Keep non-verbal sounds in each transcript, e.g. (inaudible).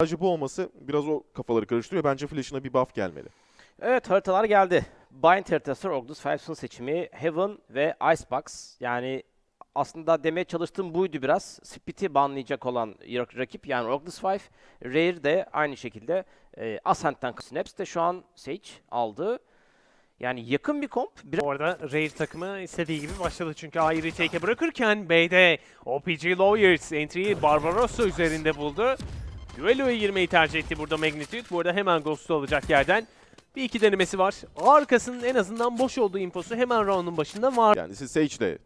Sadece bu olması biraz o kafaları karıştırıyor. Bence Flash'ına bir buff gelmeli. Evet haritalar geldi. Bind haritası, Ogdus Fives'ın seçimi, Heaven ve Icebox. Yani aslında demeye çalıştığım buydu biraz. Split'i banlayacak olan rak- rakip yani Ogdus Five. Rare de aynı şekilde e, Ascent'ten Snaps de şu an Sage aldı. Yani yakın bir komp. Bir Orada Raid takımı istediği gibi başladı çünkü A'yı retake'e bırakırken B'de OPG Lawyers entry'yi Barbarossa üzerinde buldu. Duelo'ya girmeyi tercih etti burada Magnitude. Bu arada hemen Ghost'u alacak yerden. Bir iki denemesi var. Arkasının en azından boş olduğu infosu hemen round'un başında var. Kendisi Sage'le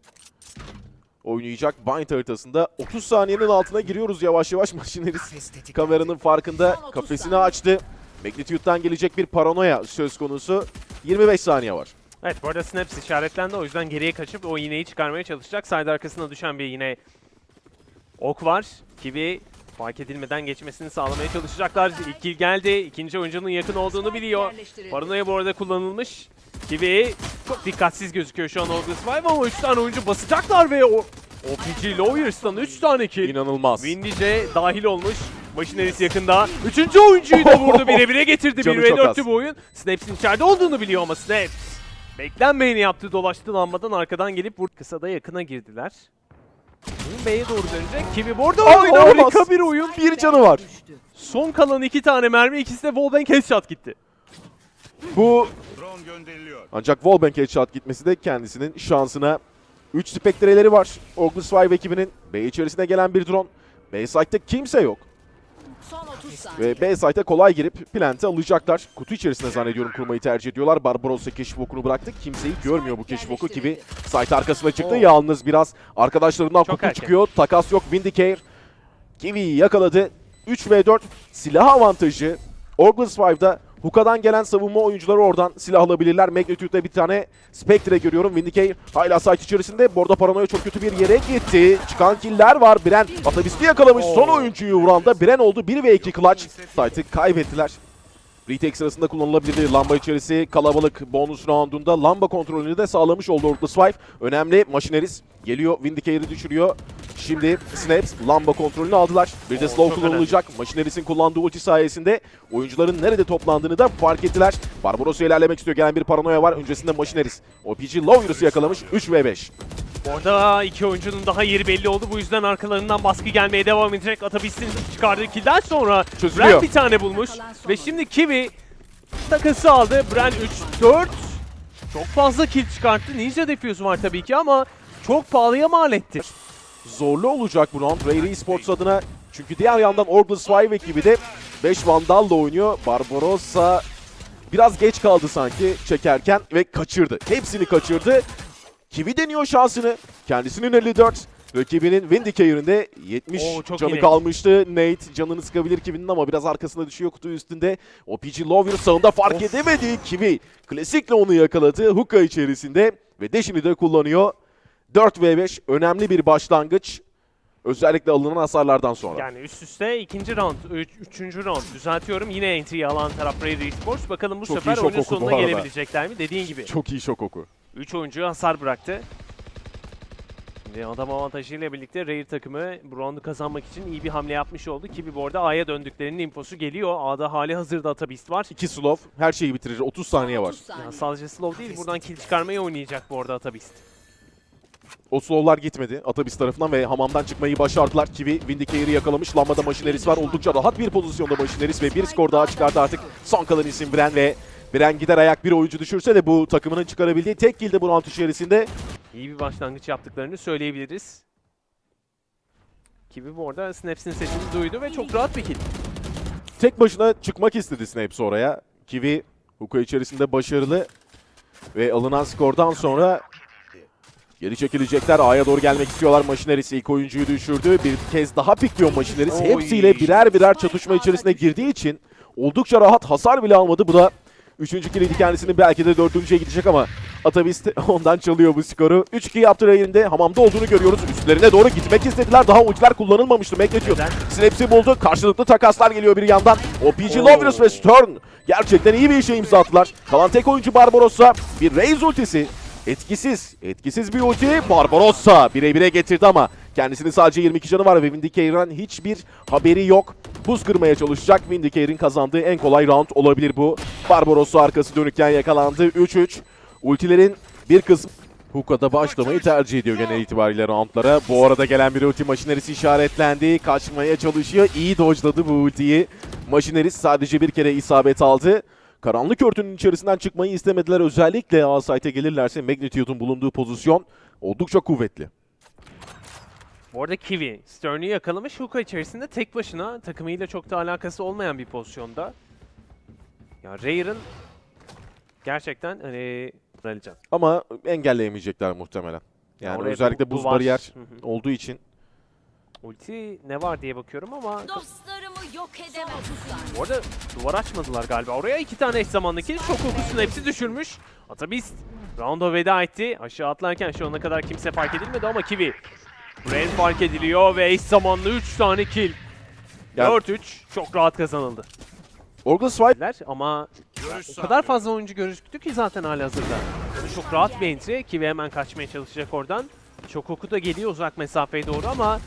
oynayacak Bind haritasında 30 saniyenin altına giriyoruz yavaş yavaş. (laughs) Maşineris kameranın farkında kafesini açtı. Magnitude'dan gelecek bir paranoya söz konusu. 25 saniye var. Evet bu arada Snaps işaretlendi o yüzden geriye kaçıp o iğneyi çıkarmaya çalışacak. Side arkasına düşen bir yine ok var. Kiwi fark edilmeden geçmesini sağlamaya çalışacaklar. İlk kill geldi. İkinci oyuncunun yakın olduğunu biliyor. Paranoya bu arada kullanılmış. Kiwi çok dikkatsiz gözüküyor şu an August Five ama 3 tane oyuncu basacaklar ve o OPG Lawyers'tan 3 tane kill. İnanılmaz. Windy J dahil olmuş. Maşineris yakında. Üçüncü oyuncuyu da vurdu. (laughs) Bire bire getirdi. Canı 1 ve çok 4'tü az. bu oyun. Snaps'in içeride olduğunu biliyor ama Snaps. Beklenmeyeni yaptı. Dolaştı lambadan arkadan gelip vurdu. Kısa da yakına girdiler. B'ye doğru dönecek. Kimi burada Aa, oyun harika bir oyun. Bir canı var. Son kalan iki tane mermi ikisi de wallbang headshot gitti. Bu Drone gönderiliyor. ancak Wallbang headshot gitmesi de kendisinin şansına 3 spektreleri var. Oculus Five ekibinin B içerisine gelen bir drone. B site'de kimse yok. Son 30 saniye. Ve B site'e kolay girip plant'i alacaklar. Kutu içerisinde zannediyorum kurmayı tercih ediyorlar. Barbarossa keşif okunu bıraktı. Kimseyi görmüyor bu keşif oku gibi. Site arkasına çıktı. Oo. Yalnız biraz arkadaşlarından Çok kutu erken. çıkıyor. Takas yok. Vindicare. Kiwi'yi yakaladı. 3 v 4 silah avantajı. Orgles 5'da Huka'dan gelen savunma oyuncuları oradan silah alabilirler. Magnitude'da bir tane Spectre görüyorum. Vindicare hala site içerisinde. Bu arada Paranoia çok kötü bir yere gitti. Çıkan killer var. Bren Atabisti yakalamış. Son oyuncuyu vuran da Bren oldu. 1 ve 2 clutch. Site'ı kaybettiler. Retake sırasında kullanılabilir lamba içerisi kalabalık bonus roundunda lamba kontrolünü de sağlamış oldu Orklus Five. Önemli Machineris geliyor Vindicator'ı düşürüyor. Şimdi Snaps lamba kontrolünü aldılar. Bir de Oo, slow kullanılacak. Machineris'in kullandığı ulti sayesinde oyuncuların nerede toplandığını da fark ettiler. Barbarossa ilerlemek istiyor. Gelen bir paranoya var. Öncesinde Machineris. OPG Lawyer'ı yakalamış. 3 v 5. Orada iki oyuncunun daha yeri belli oldu. Bu yüzden arkalarından baskı gelmeye devam edecek. Atabist'in çıkardığı killden sonra Çözülüyor. Bren bir tane bulmuş. Ve şimdi Kiwi takası aldı. Bren 3-4. Çok fazla kill çıkarttı. Ninja Defuse var tabii ki ama çok pahalıya mal etti. Zorlu olacak bu round Ray Esports adına. Çünkü diğer yandan Orgles Five ekibi de 5 Vandal'la oynuyor. Barbarossa biraz geç kaldı sanki çekerken ve kaçırdı. Hepsini kaçırdı. Kiwi deniyor şansını. Kendisinin 54. Rakibinin Vindicator'ında 70 Oo, çok canı iyi. kalmıştı. Nate canını sıkabilir Kiwi'nin ama biraz arkasında düşüyor kutu üstünde. OPG Lawyer sağında fark Of. edemedi. Kiwi klasikle onu yakaladı. Hookah içerisinde ve Dash'ini de kullanıyor. 4v5 önemli bir başlangıç. Özellikle alınan hasarlardan sonra. Yani üst üste ikinci round, üç, üçüncü round düzeltiyorum. Yine entry alan taraf Ray Esports. Bakalım bu Çok iyi sefer şok oyunun oku bu sonuna arada. gelebilecekler mi? Dediğin gibi. Çok iyi şok oku. 3 oyuncu hasar bıraktı. Ve adam avantajıyla birlikte Rare takımı bu roundu kazanmak için iyi bir hamle yapmış oldu. Ki bu arada A'ya döndüklerinin infosu geliyor. A'da hali hazırda Atabist var. 2 slow her şeyi bitirir. 30 saniye var. 30 saniye. Ya sadece slow değil buradan kill çıkarmayı oynayacak bu arada Atabist. O slow'lar gitmedi Atabis tarafından ve hamamdan çıkmayı başardılar. Kiwi Vindicator'ı yakalamış. Lambada Machineris var. Oldukça rahat bir pozisyonda Machineris ve bir skor daha çıkardı artık. Son kalan isim Bren ve Bren gider ayak bir oyuncu düşürse de bu takımının çıkarabildiği tek kill de bu round içerisinde. İyi bir başlangıç yaptıklarını söyleyebiliriz. Kiwi bu arada Snaps'in sesini duydu ve çok rahat bir kill. Tek başına çıkmak istedi Snapes oraya. Kiwi Huka içerisinde başarılı ve alınan skordan sonra geri çekilecekler. A'ya doğru gelmek istiyorlar. Machineris ilk oyuncuyu düşürdü. Bir kez daha pikliyor Machineris. Oy. Hepsiyle birer birer çatışma içerisine girdiği için oldukça rahat hasar bile almadı. Bu da üçüncü kilidi kendisinin belki de dördüncüye gidecek ama Atavist (laughs) ondan çalıyor bu skoru. 3-2 yaptı Ray'inde hamamda olduğunu görüyoruz. Üstlerine doğru gitmek istediler. Daha ultiler kullanılmamıştı. Neden? Snaps'i buldu. Karşılıklı takaslar geliyor bir yandan. OPG. Lovelace ve Stern gerçekten iyi bir işe imza attılar. Kalan tek oyuncu Barbarossa. Bir Raze ultisi. Etkisiz. Etkisiz bir ulti. Barbarossa bire bire getirdi ama Kendisinin sadece 22 canı var ve Vindicator'ın hiçbir haberi yok. Buz kırmaya çalışacak. Vindicator'ın kazandığı en kolay round olabilir bu. Barbaros'u arkası dönükken yakalandı. 3-3. Ultilerin bir kısmı Hookah'da başlamayı tercih ediyor genel itibariyle roundlara. Bu arada gelen bir ulti maşinerisi işaretlendi. Kaçmaya çalışıyor. İyi dodge'ladı bu ultiyi. Maşineris sadece bir kere isabet aldı. Karanlık örtünün içerisinden çıkmayı istemediler. Özellikle A site'e gelirlerse Magnitude'un bulunduğu pozisyon oldukça kuvvetli. Bu arada Kiwi, Stern'ü yakalamış Hookah içerisinde tek başına takımıyla çok da alakası olmayan bir pozisyonda. Ya Rayer'ın gerçekten hani alacağım. Ama engelleyemeyecekler muhtemelen. Yani Oraya özellikle du- buz duvar. bariyer olduğu için. Ulti ne var diye bakıyorum ama Dostlarımı yok edemezsin. bu arada duvar açmadılar galiba. Oraya iki tane eş zamandaki şok okusunu hepsi düşürmüş. Atabist rounda veda etti. Aşağı atlarken şu ana kadar kimse fark edilmedi ama Kiwi. Brain fark ediliyor ve eş zamanlı 3 tane kill. Yani- 4-3 çok rahat kazanıldı. Orgul Swipe ama o kadar fazla oyuncu gözüktü ki zaten halihazırda. Yani çok rahat bir entry. Kiwi hemen kaçmaya çalışacak oradan. Çok oku da geliyor uzak mesafeye doğru ama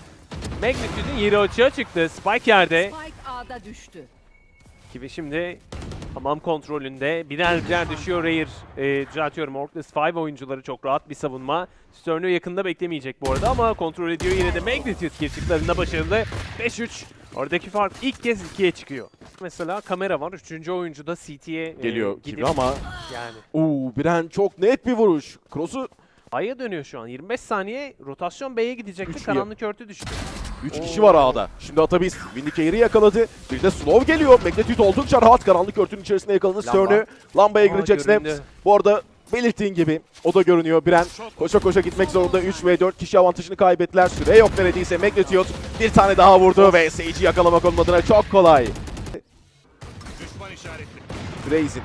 Magnitude'un yeri açığa çıktı. Spike yerde. A'da düştü. Kiwi şimdi hamam kontrolünde. Birer birer düşüyor Rare. E, düzeltiyorum. Orkless 5 oyuncuları çok rahat bir savunma. Stern'ü yakında beklemeyecek bu arada ama kontrol ediyor yine de Magnitude kirçiklerinde başarılı. 5-3. Oradaki fark ilk kez 2'ye çıkıyor. Mesela kamera var. Üçüncü oyuncu da CT'ye geliyor gidip gibi ama yani uuu Biren çok net bir vuruş. Cross'u A'ya dönüyor şu an. 25 saniye rotasyon B'ye gidecekti. Üç Karanlık örtü düştü. 3 kişi var A'da. Şimdi Atabist Vindicator'ı yakaladı. Bir de Slow geliyor. Magnitude oldukça rahat. Karanlık örtünün içerisinde yakaladı. Lamba. Stern'ü lambaya girecek Snaps. Bu arada belirttiğin gibi o da görünüyor. Biren koşa koşa gitmek zorunda. 3 ve 4 kişi avantajını kaybettiler. Süre yok neredeyse. Magnitude bir tane daha vurdu ve Sage'i yakalamak olmadığına çok kolay. Raze'in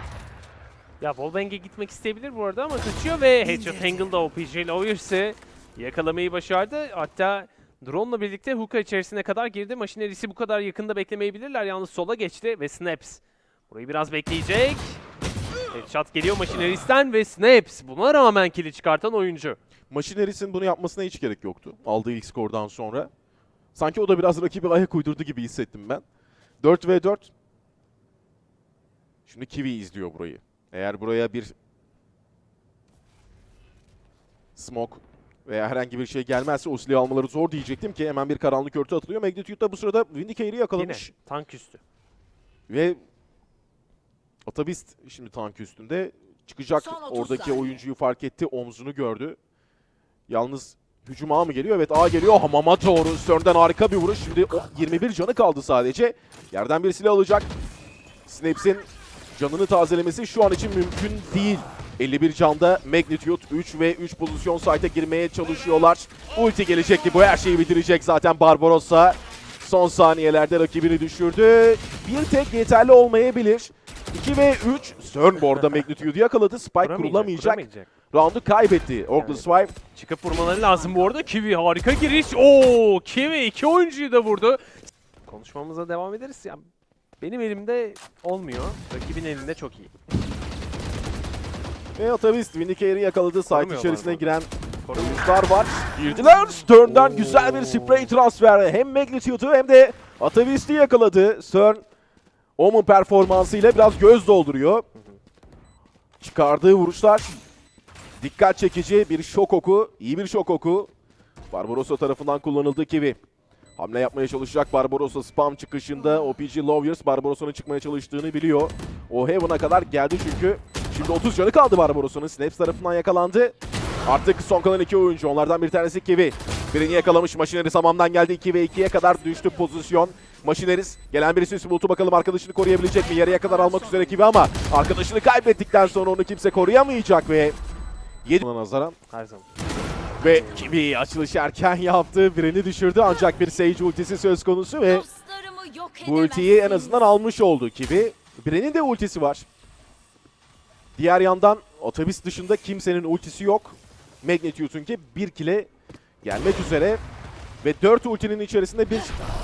Ya Wallbang'e gitmek isteyebilir bu arada ama kaçıyor ve Headshot Angle'da OPJ Lawyer'sı yakalamayı başardı. Hatta drone'la birlikte hookah içerisine kadar girdi. Maşinerisi bu kadar yakında beklemeyebilirler. Yalnız sola geçti ve Snaps. Burayı biraz bekleyecek. Headshot geliyor Maşineris'ten ve Snaps. Buna rağmen kili çıkartan oyuncu. Machineris'in bunu yapmasına hiç gerek yoktu. Aldığı ilk skordan sonra. Sanki o da biraz rakibi ayak uydurdu gibi hissettim ben. 4 ve 4. Şimdi Kiwi izliyor burayı. Eğer buraya bir smoke veya herhangi bir şey gelmezse o silahı almaları zor diyecektim ki hemen bir karanlık örtü atılıyor. Magnitude da bu sırada Vindicator'ı Yine yakalamış. tank üstü. Ve Atabist şimdi tank üstünde çıkacak. Son 30 Oradaki saniye. oyuncuyu fark etti. Omzunu gördü. Yalnız hücum A mı geliyor? Evet A geliyor. Hamama doğru. Stern'den harika bir vuruş. Şimdi o 21 canı kaldı sadece. Yerden bir silah alacak. Snaps'in canını tazelemesi şu an için mümkün değil. 51 canda Magnitude 3 ve 3 pozisyon site'e girmeye çalışıyorlar. Ulti gelecekti. Bu her şeyi bitirecek zaten Barbarossa. Son saniyelerde rakibini düşürdü. Bir tek yeterli olmayabilir. 2 ve 3. Stern bu arada (laughs) Magnitude'u yakaladı. Spike kurulamayacak. kuramayacak. Round'u kaybetti. Oakland Swipe. Çıkıp vurmaları lazım bu arada. Kiwi harika giriş. Oo, Kiwi iki oyuncuyu da vurdu. Konuşmamıza devam ederiz. Ya benim elimde olmuyor. Rakibin elinde çok iyi. Ve Atavist Vindicator'ı yakaladı. Site içerisine giren oyuncular var. Girdiler. Stern'den güzel bir spray transfer. Hem Magnitude'u hem de Atavist'i yakaladı. Stern Omen performansıyla biraz göz dolduruyor. Çıkardığı vuruşlar dikkat çekici bir şok oku. iyi bir şok oku. Barbarossa tarafından kullanıldı Kiwi. Hamle yapmaya çalışacak Barbarossa spam çıkışında. OPG Lawyers Barbarossa'nın çıkmaya çalıştığını biliyor. O Heaven'a kadar geldi çünkü. Şimdi 30 canı kaldı Barbarossa'nın. Snaps tarafından yakalandı. Artık son kalan iki oyuncu. Onlardan bir tanesi Kiwi. Birini yakalamış. Maşineris hamamdan geldi. 2 ve 2'ye kadar düştü pozisyon. Maşineris gelen birisi üstü bulutu bakalım arkadaşını koruyabilecek mi? Yarıya kadar almak üzere Kiwi ama arkadaşını kaybettikten sonra onu kimse koruyamayacak ve 7 nazaran Her zaman. ve Kiwi açılış erken yaptı. Birini düşürdü ancak bir Sage ultisi söz konusu ve bu ultiyi en azından almış oldu Kiwi. Birenin de ultisi var. Diğer yandan otobüs dışında kimsenin ultisi yok. Magnitude'un ki bir kile gelmek üzere. Ve 4 ultinin içerisinde bir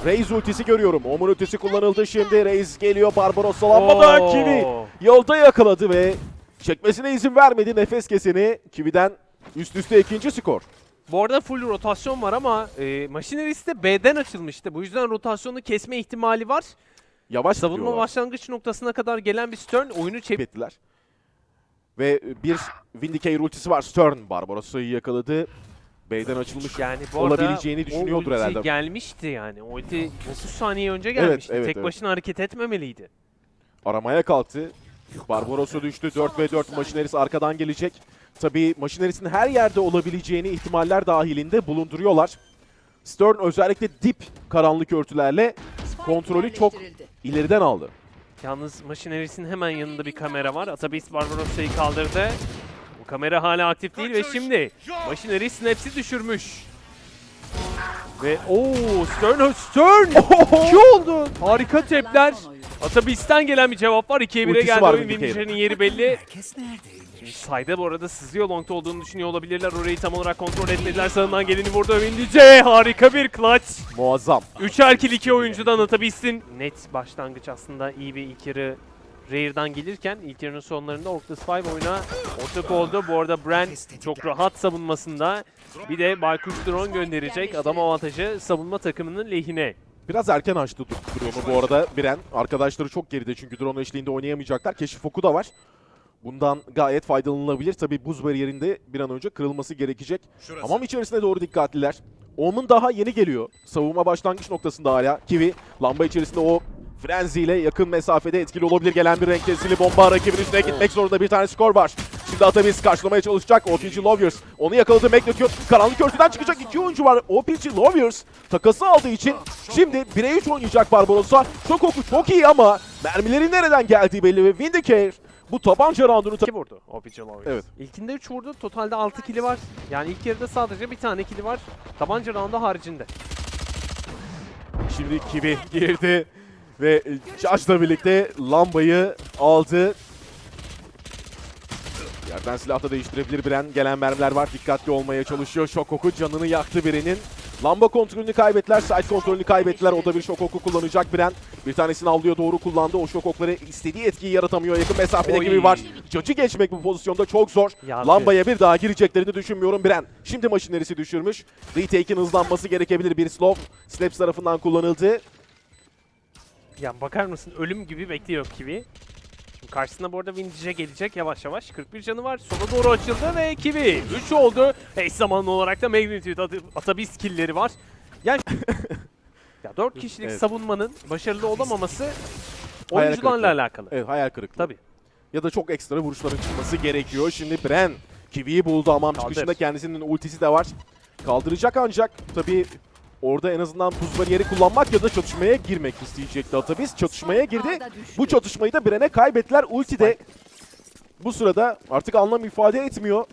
Raze ultisi görüyorum. Omun ultisi kullanıldı şimdi. Raze geliyor. Barbaros lambada. Oo. Kiwi yolda yakaladı ve çekmesine izin vermedi nefes keseni. Kiwi'den üst üste ikinci skor. Bu arada full rotasyon var ama e, Machineries de B'den açılmıştı. Bu yüzden rotasyonu kesme ihtimali var. Yavaş Savunma başlangıç noktasına kadar gelen bir Stern oyunu çevir. Ve bir Vindicare ultisi var. Stern Barbarossa'yı yakaladı. B'den açılmış. Yani bu olabileceğini düşünüyordur herhalde. gelmişti yani. O ulti 30 saniye önce gelmişti. evet, Tek evet. başına hareket etmemeliydi. Aramaya kalktı. Barbarossa düştü. 4 ve 4 Machineris arkadan gelecek. Tabii Machineris'in her yerde olabileceğini ihtimaller dahilinde bulunduruyorlar. Stern özellikle dip karanlık örtülerle kontrolü çok ileriden aldı. Yalnız Machineris'in hemen yanında bir kamera var. Atabis Barbarossa'yı kaldırdı. Bu kamera hala aktif değil ve şimdi Machineris Snaps'i düşürmüş. Ve ooo Stern Stern! (laughs) İki oldu. Harika tepler. Atabis'ten gelen bir cevap var. 2'ye 1'e Ultisi geldi oyun. Vindicator'ın yeri belli. Sayda bu arada sızıyor longta olduğunu düşünüyor olabilirler. Orayı tam olarak kontrol etmediler. Sağından geleni vurdu. Vindice harika bir clutch. Muazzam. Üçer kill iki oyuncudan Atabis'in. Net başlangıç aslında iyi bir ilk yarı Rare'dan gelirken ilk yarının sonlarında Orclus 5 oyuna ortak oldu. Bu arada Brand çok rahat savunmasında. Bir de Baykuş drone gönderecek. Adam avantajı savunma takımının lehine. Biraz erken açtı drone'u bu arada Biren. Arkadaşları çok geride çünkü drone eşliğinde oynayamayacaklar. Keşif oku da var. Bundan gayet faydalanılabilir. Tabii buz bariyerinde bir an önce kırılması gerekecek. Hamam içerisine doğru dikkatliler. Omen daha yeni geliyor. Savunma başlangıç noktasında hala. Kiwi lamba içerisinde o Frenzy ile yakın mesafede etkili olabilir. Gelen bir zili bomba rakibin üstüne gitmek zorunda bir tane skor var. Şimdi Atabiz karşılamaya çalışacak. OPG Loviers onu yakaladı. Magnitude karanlık örtüden çıkacak iki oyuncu var. OPG Loviers takası aldığı için şimdi 1'e 3 oynayacak Barbarossa. Çok oku çok iyi ama mermilerin nereden geldiği belli ve Vindicare bu tabanca roundunu 2 vurdu OPG Lovers. Evet. İlkinde 3 vurdu. Totalde 6 kili var. Yani ilk yarıda sadece bir tane kili var. Tabanca roundu haricinde. Şimdi Kiwi girdi ve Josh'la birlikte lambayı aldı. Yerden silah da değiştirebilir Biren. Gelen mermiler var. Dikkatli olmaya çalışıyor. Şok oku canını yaktı birinin. Lamba kontrolünü kaybettiler. Side kontrolünü kaybettiler. O da bir şok oku kullanacak Biren. Bir tanesini avluya doğru kullandı. O şok okları istediği etkiyi yaratamıyor. Yakın mesafede Oy. gibi var. Cacı geçmek bu pozisyonda çok zor. Yandı. Lambaya bir daha gireceklerini düşünmüyorum Biren. Şimdi maşinerisi düşürmüş. Retake'in hızlanması gerekebilir. Bir slow Snaps tarafından kullanıldı. Ya bakar mısın ölüm gibi bekliyor Kiwi. Şimdi karşısına bu arada Vindice gelecek yavaş yavaş. 41 canı var. Sola doğru açıldı ve Kiwi 3 oldu. Eş zamanlı olarak da Magnitude at Atabis killleri var. Yani (laughs) ya 4 kişilik Evet. savunmanın başarılı olamaması oyuncularla alakalı. Evet hayal kırıklığı. Tabii. Ya da çok ekstra vuruşların çıkması gerekiyor. Şimdi Bren Kiwi'yi buldu. Hamam Kaldır. çıkışında kendisinin ultisi de var. Kaldıracak ancak tabii orada en azından buz bariyeri kullanmak ya da çatışmaya girmek isteyecekti Atabiz. Çatışmaya girdi. Bu çatışmayı da Bren'e kaybettiler. Ulti de bu sırada artık anlam ifade etmiyor.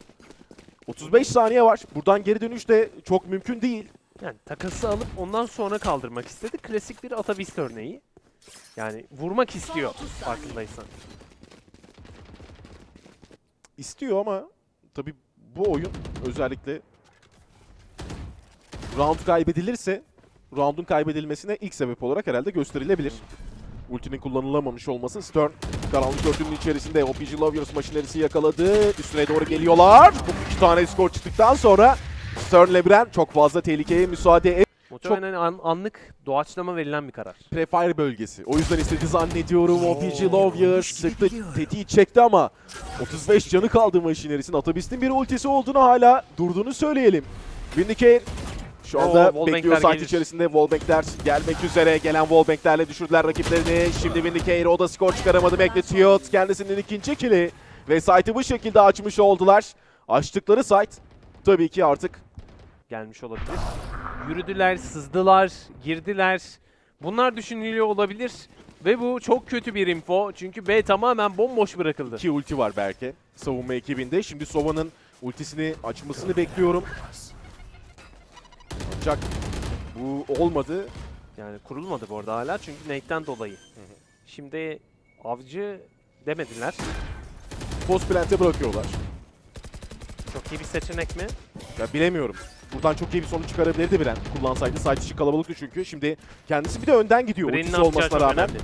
35 saniye var. Buradan geri dönüş de çok mümkün değil. Yani takası alıp ondan sonra kaldırmak istedi. Klasik bir Atabist örneği. Yani vurmak istiyor farkındaysan. istiyor ama tabii bu oyun özellikle round kaybedilirse roundun kaybedilmesine ilk sebep olarak herhalde gösterilebilir. Ultinin kullanılamamış olması Stern karanlık örtünün içerisinde OPG Loviers maşinerisi yakaladı. Üstüne doğru geliyorlar. Bu iki tane skor çıktıktan sonra Stern Lebren çok fazla tehlikeye müsaade et. Muhtemelen an- anlık doğaçlama verilen bir karar. Prefire bölgesi. O yüzden istedi zannediyorum. OPG Loviers sıktı tetiği çekti ama 35 canı kaldı maşinerisinin. Atabist'in bir ultisi olduğunu hala durduğunu söyleyelim. Vindicare şu anda Oo, bekliyor gelir. içerisinde. Wallbankler gelmek üzere. Gelen wallbanklerle düşürdüler rakiplerini. Şimdi Vindicare o da skor çıkaramadı. Bekletiyor. Kendisinin ikinci kili. Ve site'ı bu şekilde açmış oldular. Açtıkları site tabii ki artık gelmiş olabilir. Yürüdüler, sızdılar, girdiler. Bunlar düşünülüyor olabilir. Ve bu çok kötü bir info. Çünkü B tamamen bomboş bırakıldı. iki ulti var belki savunma ekibinde. Şimdi Sova'nın ultisini açmasını bekliyorum. Ancak bu olmadı. Yani kurulmadı bu arada hala çünkü Nate'den dolayı. Şimdi avcı demediler. Post plant'e bırakıyorlar. Çok iyi bir seçenek mi? Ya bilemiyorum. Buradan çok iyi bir sonuç çıkarabilirdi Biren. Kullansaydı site içi kalabalıktı çünkü. Şimdi kendisi bir de önden gidiyor Brain'in yapacağı olmasına çok rağmen. önemli.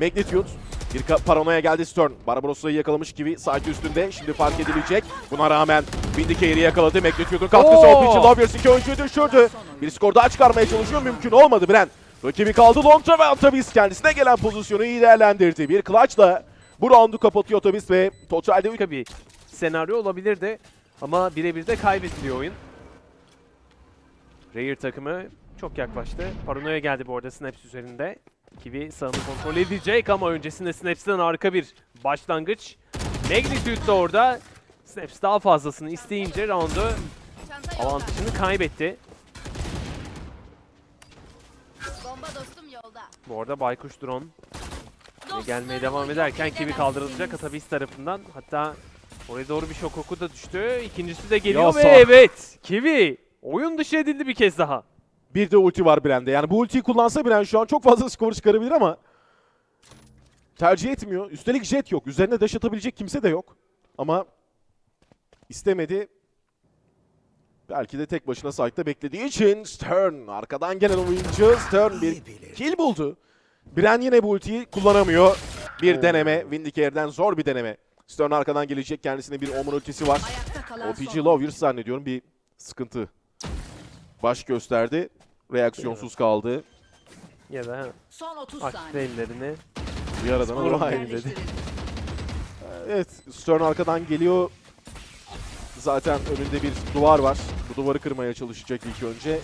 Magnitude Bir paranoya geldi Stern. Barbarosa'yı yakalamış gibi site üstünde. Şimdi fark edilecek. Buna rağmen Vindicator'ı yakaladı. Magnitude'un katkısı olduğu için Lovers iki oyuncuyu düşürdü. Bir skor daha çıkarmaya çalışıyor. Mümkün olmadı Bren. Rakibi kaldı Lontra ve Antabis kendisine gelen pozisyonu iyi değerlendirdi. Bir clutchla bu roundu kapatıyor Antabis ve totalde bir senaryo olabilirdi. Ama birebir de kaybediliyor oyun. Rare takımı çok yaklaştı. Paranoya geldi bu arada Snaps üzerinde. Kiwi sağını kontrol edecek ama öncesinde Snaps'ten harika bir başlangıç. Magnitude de orada. Snaps daha fazlasını isteyince roundu avantajını kaybetti. Bomba dostum yolda. Bu arada Baykuş drone gelmeye devam ederken Kiwi kaldırılacak Atabis tarafından. Hatta oraya doğru bir şok oku da düştü. İkincisi de geliyor Ya ve evet Kiwi oyun dışı edildi bir kez daha. Bir de ulti var Bren'de. Yani bu ultiyi kullansa Bren şu an çok fazla skor çıkarabilir ama tercih etmiyor. Üstelik jet yok. Üzerine dash atabilecek kimse de yok. Ama istemedi. Belki de tek başına site'da beklediği için Stern arkadan gelen oyuncu Stern bir kill buldu. Bren yine bu ultiyi kullanamıyor. Bir deneme. Vindicator'den zor bir deneme. Stern arkadan gelecek. Kendisine bir Omen ultisi var. OPG son. Lawyers zannediyorum bir sıkıntı baş gösterdi. Reaksiyonsuz kaldı. Ya da Son 30 aktif saniye. ellerini. Bir aradan Vurun ama dedi. Evet, Stern arkadan geliyor. Zaten önünde bir duvar var. Bu duvarı kırmaya çalışacak ilk önce.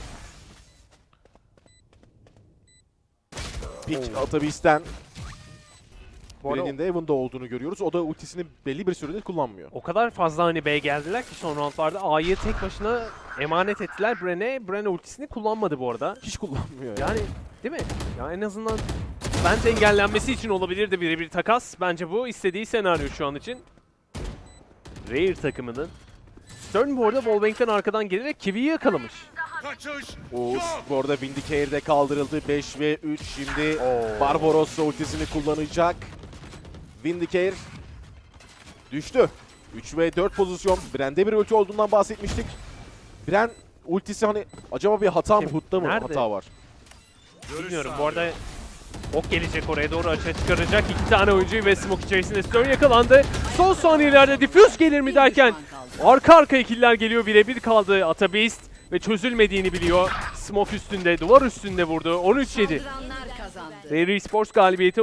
Pick Atabis'ten Bren'in de Evan'da olduğunu görüyoruz. O da ultisini belli bir süredir kullanmıyor. o kadar fazla hani B geldiler ki son roundlarda A'yı tek başına emanet ettiler Bren'e. Bren ultisini kullanmadı bu arada. Hiç kullanmıyor. Yani. Yani değil mi? Ya en azından bence engellenmesi için olabilirdi birebir takas. Bence bu istediği senaryo şu an için. Rare takımının. Stern bu arada Wallbank'ten arkadan gelerek Kiwi'yi yakalamış. Oğuz bu arada Vindicator'de kaldırıldı. 5 ve 3 şimdi Oo. Barbarossa ultisini kullanacak. Vindicator düştü. 3 ve 4 pozisyon. Bren'de bir ulti olduğundan bahsetmiştik. Bren ultisi hani acaba bir hata mı? Hutta mı Nerede? hata var? Bilmiyorum bu arada ok gelecek oraya doğru açığa çıkaracak. iki tane oyuncuyu ve smoke içerisinde Stern yakalandı. Son saniyelerde diffuse gelir mi derken arka arkaya killer geliyor. Birebir kaldı Atabeast ve çözülmediğini biliyor. Smoke üstünde, duvar üstünde vurdu. 13-7. Saldıranlar kazandı. Rare Esports galibiyeti